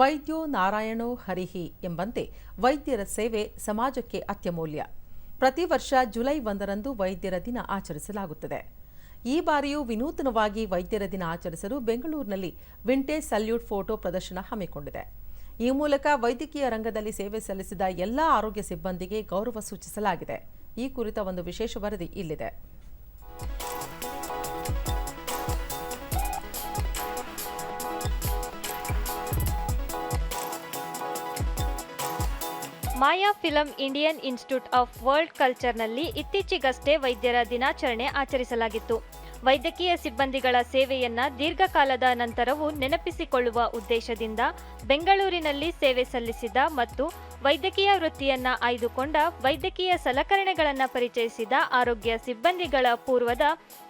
ವೈದ್ಯೋ ನಾರಾಯಣೋ ಹರಿಹಿ ಎಂಬಂತೆ ವೈದ್ಯರ ಸೇವೆ ಸಮಾಜಕ್ಕೆ ಅತ್ಯಮೂಲ್ಯ. ಪ್ರತಿ ವರ್ಷ ಜುಲೈ ಒಂದರಂದು ವೈದ್ಯರ ದಿನ ಆಚರಿಸಲಾಗುತ್ತದೆ. ಈ ಬಾರಿಯೂ ವಿನೂತನವಾಗಿ ವೈದ್ಯರ ದಿನ ಆಚರಿಸಲು ಬೆಂಗಳೂರಿನಲ್ಲಿ ವಿಂಟೇಜ್ ಸಲ್ಯೂಟ್ ಫೋಟೋ ಪ್ರದರ್ಶನ ಹಮ್ಮಿಕೊಂಡಿದೆ. ಈ ಮೂಲಕ ವೈದ್ಯಕೀಯ ರಂಗದಲ್ಲಿ ಸೇವೆ ಸಲ್ಲಿಸಿದ ಎಲ್ಲ ಆರೋಗ್ಯ ಸಿಬ್ಬಂದಿಗೆ ಗೌರವ ಸೂಚಿಸಲಾಗಿದೆ. ಈ ಕುರಿತ ಒಂದು ವಿಶೇಷ ವರದಿ ಇಲ್ಲಿದೆ. Maya film Indian institute of world ಕಲ್ಚರ್ನಲ್ಲಿ ಇತ್ತೀಚೆಗಷ್ಟೇ ವೈದ್ಯರ ದಿನಾಚರಣೆ ಆಚರಿಸಲಾಗಿತ್ತು. ವೈದ್ಯಕೀಯ ಸಿಬ್ಬಂದಿಗಳ ಸೇವೆಯನ್ನ ದೀರ್ಘಕಾಲದ ನಂತರವೂ ನೆನಪಿಸಿಕೊಳ್ಳುವ ಉದ್ದೇಶದಿಂದ ಬೆಂಗಳೂರಿನಲ್ಲಿ ಸೇವೆ ಸಲ್ಲಿಸಿದ ಮತ್ತು ವೈದ್ಯಕೀಯ ವೃತ್ತಿಯನ್ನ ಆಯ್ದುಕೊಂಡ ವೈದ್ಯಕೀಯ ಸಲಕರಣೆಗಳನ್ನು ಪರಿಚಯಿಸಿದ ಆರೋಗ್ಯ ಸಿಬ್ಬಂದಿಗಳ ಪೂರ್ವದ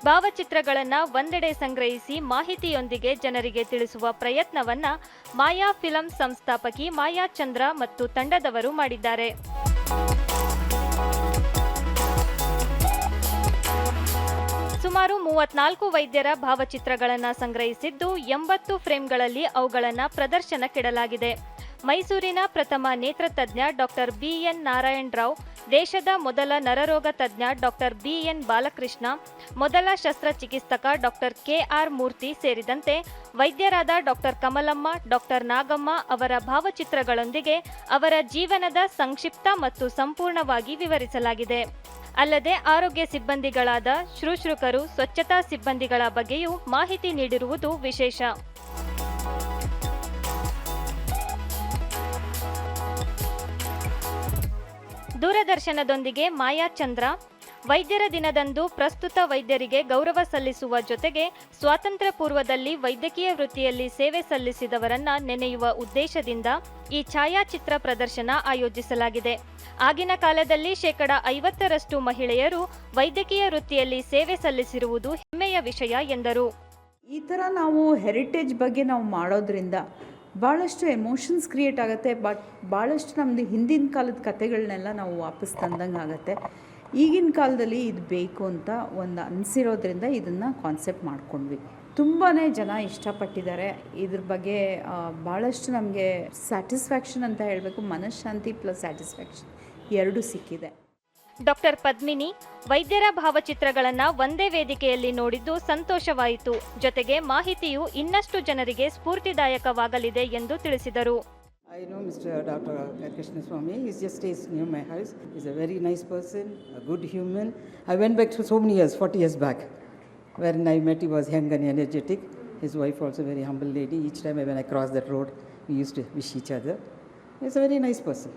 ಭಾವಚಿತ್ರಗಳನ್ನು ಒಂದೆಡೆ ಸಂಗ್ರಹಿಸಿ ಮಾಹಿತಿಯೊಂದಿಗೆ ಜನರಿಗೆ ತಿಳಿಸುವ ಪ್ರಯತ್ನವನ್ನ ಮಾಯಾ ಫಿಲಂ ಸಂಸ್ಥಾಪಕಿ ಮಾಯಾ ಚಂದ್ರ ಮತ್ತು ತಂಡದವರು ಮಾಡಿದ್ದಾರೆ. ಸುಮಾರು ಮೂವತ್ನಾಲ್ಕು ವೈದ್ಯರ ಭಾವಚಿತ್ರಗಳನ್ನು ಸಂಗ್ರಹಿಸಿದ್ದು ಎಂಬತ್ತು ಫ್ರೇಮ್ಗಳಲ್ಲಿ ಅವುಗಳನ್ನು ಪ್ರದರ್ಶನಕ್ಕಿಡಲಾಗಿದೆ. ಮೈಸೂರಿನ ಪ್ರಥಮ ನೇತ್ರತಜ್ಞ doctor B N Narayan Rao, ದೇಶದ ಮೊದಲ ನರರೋಗ ತಜ್ಞ ಡಾಕ್ಟರ್ ಬಿಎನ್ ಬಾಲಕೃಷ್ಣ, ಮೊದಲ ಶಸ್ತ್ರಚಿಕಿತ್ಸಕ ಡಾಕ್ಟರ್ ಕೆಆರ್ ಮೂರ್ತಿ ಸೇರಿದಂತೆ ವೈದ್ಯರಾದ ಡಾಕ್ಟರ್ ಕಮಲಮ್ಮ, ಡಾಕ್ಟರ್ ನಾಗಮ್ಮ ಅವರ ಭಾವಚಿತ್ರಗಳೊಂದಿಗೆ ಅವರ ಜೀವನದ ಸಂಕ್ಷಿಪ್ತ ಮತ್ತು ಸಂಪೂರ್ಣವಾಗಿ ವಿವರಿಸಲಾಗಿದೆ. ಅಲ್ಲದೆ ಆರೋಗ್ಯ ಸಿಬ್ಬಂದಿಗಳಾದ ಶುಶ್ರೂಷಕರು ಸ್ವಚ್ಛತಾ ಸಿಬ್ಬಂದಿಗಳ ಬಗ್ಗೆಯೂ ಮಾಹಿತಿ ನೀಡಿರುವುದು ವಿಶೇಷ. ದೂರದರ್ಶನದೊಂದಿಗೆ ಮಾಯಾ ಚಂದ್ರ ವೈದ್ಯರ ದಿನದಂದು ಪ್ರಸ್ತುತ ವೈದ್ಯರಿಗೆ ಗೌರವ ಸಲ್ಲಿಸುವ ಜೊತೆಗೆ ಸ್ವಾತಂತ್ರ್ಯ ಪೂರ್ವದಲ್ಲಿ ವೈದ್ಯಕೀಯ ವೃತ್ತಿಯಲ್ಲಿ ಸೇವೆ ಸಲ್ಲಿಸಿದವರನ್ನ ನೆನೆಯುವ ಉದ್ದೇಶದಿಂದ ಈ ಛಾಯಾಚಿತ್ರ ಪ್ರದರ್ಶನ ಆಯೋಜಿಸಲಾಗಿದೆ. ಆಗಿನ ಕಾಲದಲ್ಲಿ ಶೇಕಡ ಐವತ್ತರಷ್ಟು ಮಹಿಳೆಯರು ವೈದ್ಯಕೀಯ ವೃತ್ತಿಯಲ್ಲಿ ಸೇವೆ ಸಲ್ಲಿಸಿರುವುದು ಹೆಮ್ಮೆಯ ವಿಷಯ ಎಂದರು. ಈ ಥರ ನಾವು ಹೆರಿಟೇಜ್ ಬಗ್ಗೆ ನಾವು ಮಾಡೋದ್ರಿಂದ ಭಾಳಷ್ಟು ಎಮೋಷನ್ಸ್ ಕ್ರಿಯೇಟ್ ಆಗುತ್ತೆ. ಬಟ್ ಭಾಳಷ್ಟು ನಮ್ಮದು ಹಿಂದಿನ ಕಾಲದ ಕತೆಗಳನ್ನೆಲ್ಲ ನಾವು ವಾಪಸ್ ತಂದಂಗೆ ಆಗುತ್ತೆ ಈಗಿನ ಕಾಲದಲ್ಲಿ ಇದು ಬೇಕು ಅಂತ ಒಂದು ಅನಿಸಿರೋದ್ರಿಂದ ಇದನ್ನು ಕಾನ್ಸೆಪ್ಟ್ ಮಾಡ್ಕೊಂಡ್ವಿ. ತುಂಬಾ ಜನ ಇಷ್ಟಪಟ್ಟಿದ್ದಾರೆ. ಇದ್ರ ಬಗ್ಗೆ ಭಾಳಷ್ಟು ನಮಗೆ ಸ್ಯಾಟಿಸ್ಫ್ಯಾಕ್ಷನ್ ಅಂತ ಹೇಳಬೇಕು. ಮನಃಶಾಂತಿ ಪ್ಲಸ್ ಸ್ಯಾಟಿಸ್ಫ್ಯಾಕ್ಷನ್ ಎರಡೂ ಸಿಕ್ಕಿದೆ. ಡಾಕ್ಟರ್ ಪದ್ಮಿನಿ, ವೈದ್ಯರ ಭಾವಚಿತ್ರಗಳನ್ನು ಒಂದೇ ವೇದಿಕೆಯಲ್ಲಿ ನೋಡಿದ್ದು ಸಂತೋಷವಾಯಿತು. ಜೊತೆಗೆ ಮಾಹಿತಿಯು ಇನ್ನಷ್ಟು ಜನರಿಗೆ ಸ್ಫೂರ್ತಿದಾಯಕವಾಗಲಿದೆ ಎಂದು ತಿಳಿಸಿದರು. I know Mr. Dr. Krishna Swami. He just stays near my house. He's a very nice person, a good human. I went back to so many years, 40 years back. When I met, he was young and energetic. His wife also very humble lady. Each time when I crossed that road, we used to wish each other. He's a very nice person.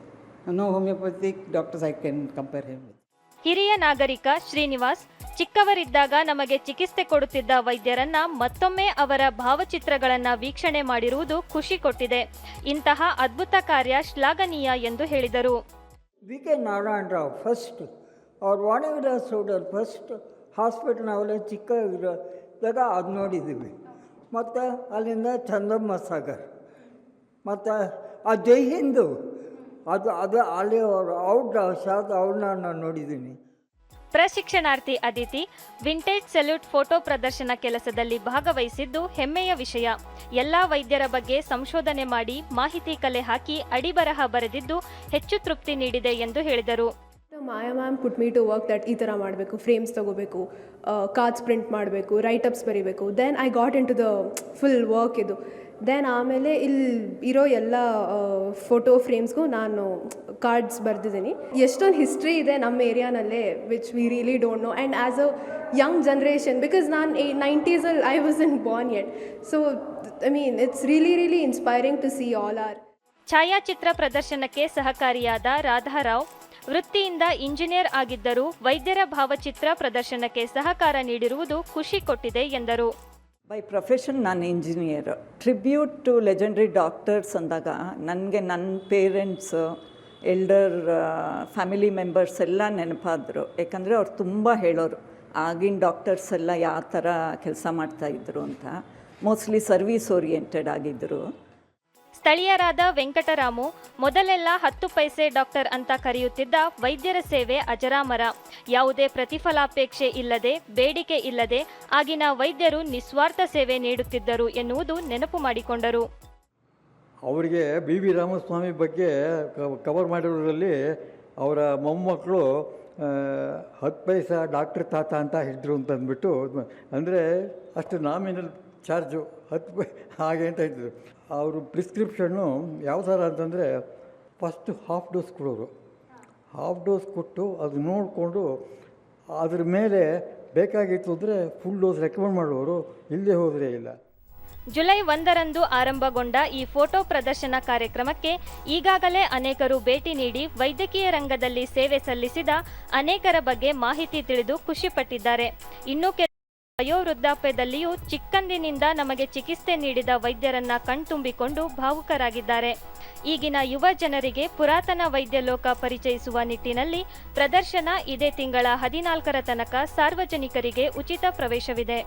No homeopathic doctors I can compare him with. ಹಿರಿಯ ನಾಗರಿಕ ಶ್ರೀನಿವಾಸ್ ಚಿಕ್ಕವರಿದ್ದಾಗ ನಮಗೆ ಚಿಕಿತ್ಸೆ ಕೊಡುತ್ತಿದ್ದ ವೈದ್ಯರನ್ನ ಮತ್ತೊಮ್ಮೆ ಅವರ ಭಾವಚಿತ್ರಗಳನ್ನ ವೀಕ್ಷಣೆ ಮಾಡಿರುವುದು ಖುಷಿ ಕೊಟ್ಟಿದೆ. ಇಂತಹ ಅದ್ಭುತ ಕಾರ್ಯ ಶ್ಲಾಘನೀಯ ಎಂದು ಹೇಳಿದರು. V. K. Narayana Rao first ಅವ್ರು ವಾಣಿವಿಲಾಸ್ ರೋಡಲ್ಲಿ ಫಸ್ಟ್ ಹಾಸ್ಪಿಟ್ಲ್ ಚಿಕ್ಕ ಇರೋದಾಗ ಅದು ನೋಡಿದ್ದೀವಿ. ಮತ್ತು ಅಲ್ಲಿಂದ ಚಂದಮ್ಮ ಸಾಗರ್. ಮತ್ತು ಆ ಜೈ ಹಿಂದು, ಅದು ಅದು ಅಲ್ಲಿ ಅವರು ಔಟ್ ಶಾದ್ ಅವ್ರನ್ನ ನಾನು ನೋಡಿದ್ದೀನಿ. ಪ್ರಶಿಕ್ಷಣಾರ್ಥಿ ಅದಿತಿ, ವಿಂಟೇಜ್ ಸೆಲ್ಯೂಟ್ ಫೋಟೋ ಪ್ರದರ್ಶನ ಕೆಲಸದಲ್ಲಿ ಭಾಗವಹಿಸಿದ್ದು ಹೆಮ್ಮೆಯ ವಿಷಯ. ಎಲ್ಲಾ ವೈದ್ಯರ ಬಗ್ಗೆ ಸಂಶೋಧನೆ ಮಾಡಿ ಮಾಹಿತಿ ಕಲೆ ಹಾಕಿ ಅಡಿಬರಹ ಬರೆದಿದ್ದು ಹೆಚ್ಚು ತೃಪ್ತಿ ನೀಡಿದೆ ಎಂದು ಹೇಳಿದರು. Maya ma'am put me to work that ಈ ಥರ ಮಾಡಬೇಕು ಫ್ರೇಮ್ಸ್ ತೊಗೋಬೇಕು ಕಾರ್ಡ್ಸ್ ಪ್ರಿಂಟ್ ಮಾಡಬೇಕು ರೈಟಪ್ಸ್ ಬರೀಬೇಕು. Then I got into the full work ಇದು. ದೆನ್ ಆಮೇಲೆ ಇಲ್ಲಿ ಇರೋ ಎಲ್ಲ ಫೋಟೋ ಫ್ರೇಮ್ಸ್ಗೂ ನಾನು ಕಾರ್ಡ್ಸ್ ಬರೆದಿದ್ದೀನಿ. ಎಷ್ಟೊಂದು ಹಿಸ್ಟ್ರಿ ಇದೆ ನಮ್ಮ ಏರಿಯಾನಲ್ಲೇ which we really don't know and as a young generation because ನಾನು ಏ ನೈಂಟೀಸಲ್ಲಿ I was in born yet so I mean it's really really inspiring to see all our ಛಾಯಾಚಿತ್ರ ಪ್ರದರ್ಶನಕ್ಕೆ ಸಹಕಾರಿಯಾದ ರಾಧಾರಾವ್ ವೃತ್ತಿಯಿಂದ ಇಂಜಿನಿಯರ್ ಆಗಿದ್ದರೂ ವೈದ್ಯರ ಭಾವಚಿತ್ರ ಪ್ರದರ್ಶನಕ್ಕೆ ಸಹಕಾರ ನೀಡಿರುವುದು ಖುಷಿ ಕೊಟ್ಟಿದೆ ಎಂದರು. ಬೈ ಪ್ರೊಫೆಷನ್ ನಾನು engineer tribute to legendary doctors ಅಂದಾಗ ನನಗೆ ನನ್ನ ಪೇರೆಂಟ್ಸ್ ಎಲ್ಡರ್ ಫ್ಯಾಮಿಲಿ ಮೆಂಬರ್ಸ್ ಎಲ್ಲ ನೆನಪಾದರು. ಯಾಕಂದರೆ ಅವ್ರು ತುಂಬ ಹೇಳೋರು, ಆಗಿನ ಡಾಕ್ಟರ್ಸ್ ಎಲ್ಲ ಯಾವ ಥರ ಕೆಲಸ ಮಾಡ್ತಾಯಿದ್ರು ಅಂತ. ಮೋಸ್ಟ್ಲಿ ಸರ್ವೀಸ್ ಓರಿಯೆಂಟೆಡ್ ಆಗಿದ್ದರು ಸ್ಥಳೀಯರಾದ ವೆಂಕಟರಾಮು, ಮೊದಲೆಲ್ಲ ಹತ್ತು ಪೈಸೆ ಡಾಕ್ಟರ್ ಅಂತ ಕರೆಯುತ್ತಿದ್ದ ವೈದ್ಯರ ಸೇವೆ ಅಜರಾಮರ. ಯಾವುದೇ ಪ್ರತಿಫಲಾಪೇಕ್ಷೆ ಇಲ್ಲದೆ, ಬೇಡಿಕೆ ಇಲ್ಲದೆ ಆಗಿನ ವೈದ್ಯರು ನಿಸ್ವಾರ್ಥ ಸೇವೆ ನೀಡುತ್ತಿದ್ದರು ಎನ್ನುವುದು ನೆನಪು ಮಾಡಿಕೊಂಡರು. ಅವರಿಗೆ ಬಿ ವಿ ರಾಮಸ್ವಾಮಿ ಬಗ್ಗೆ ಕವರ್ ಮಾಡಿರೋದ್ರಲ್ಲಿ ಅವರ ಮೊಮ್ಮಕ್ಕಳು ಹತ್ತು ಪೈಸ ಡಾಕ್ಟ್ರ್ ತಾತ ಅಂತ ಹೇಳಿದ್ರು ಅಂತಂದ್ಬಿಟ್ಟು, ಅಂದರೆ ಅಷ್ಟು ನಾಮಿನಲ್ ಚಾರ್ಜು ಹತ್ತು ಹಾಗೆ ಅಂತ ಇದ್ದರು ಅವರು ಪ್ರಿಸ್ಕ್ರಿಪ್ಷನ್ನು ಯಾವ ಥರ ಅಂತಂದರೆ ಫಸ್ಟ್ ಹಾಫ್ ಡೋಸ್ ಕೊಡೋರು. ಹಾಫ್ ಡೋಸ್ ಕೊಟ್ಟು ಅದು ನೋಡಿಕೊಂಡು ಅದ್ರ ಮೇಲೆ ಬೇಕಾಗಿತ್ತು ಅಂದರೆ ಫುಲ್ ಡೋಸ್ ರೆಕಮೆಂಡ್ ಮಾಡುವವರು ಇಲ್ಲದೆ ಹೋದರೆ ಇಲ್ಲ. ಜುಲೈ ಒಂದರಂದು ಆರಂಭಗೊಂಡ ಈ ಫೋಟೋ ಪ್ರದರ್ಶನ ಕಾರ್ಯಕ್ರಮಕ್ಕೆ ಈಗಾಗಲೇ ಅನೇಕರು ಭೇಟಿ ನೀಡಿ ವೈದ್ಯಕೀಯ ರಂಗದಲ್ಲಿ ಸೇವೆ ಸಲ್ಲಿಸಿದ ಅನೇಕರ ಬಗ್ಗೆ ಮಾಹಿತಿ ತಿಳಿದು ಖುಷಿಪಟ್ಟಿದ್ದಾರೆ ಇನ್ನೂ ವಯೋವೃದ್ಧಾಪ್ಯದಲ್ಲಿಯೂ ಚಿಕ್ಕಂದಿನಿಂದ ನಮಗೆ ಚಿಕಿತ್ಸೆ ನೀಡಿದ ವೈದ್ಯರನ್ನ ಕಣ್ತುಂಬಿಕೊಂಡು ಭಾವುಕರಾಗಿದ್ದಾರೆ. ಈಗಿನ ಯುವ ಜನರಿಗೆ ಪುರಾತನ ವೈದ್ಯ ಲೋಕ ಪರಿಚಯಿಸುವ ನಿಟ್ಟಿನಲ್ಲಿ ಪ್ರದರ್ಶನ ಇದೇ ತಿಂಗಳ ಹದಿನಾಲ್ಕರ ತನಕ ಸಾರ್ವಜನಿಕರಿಗೆ ಉಚಿತ ಪ್ರವೇಶವಿದೆ.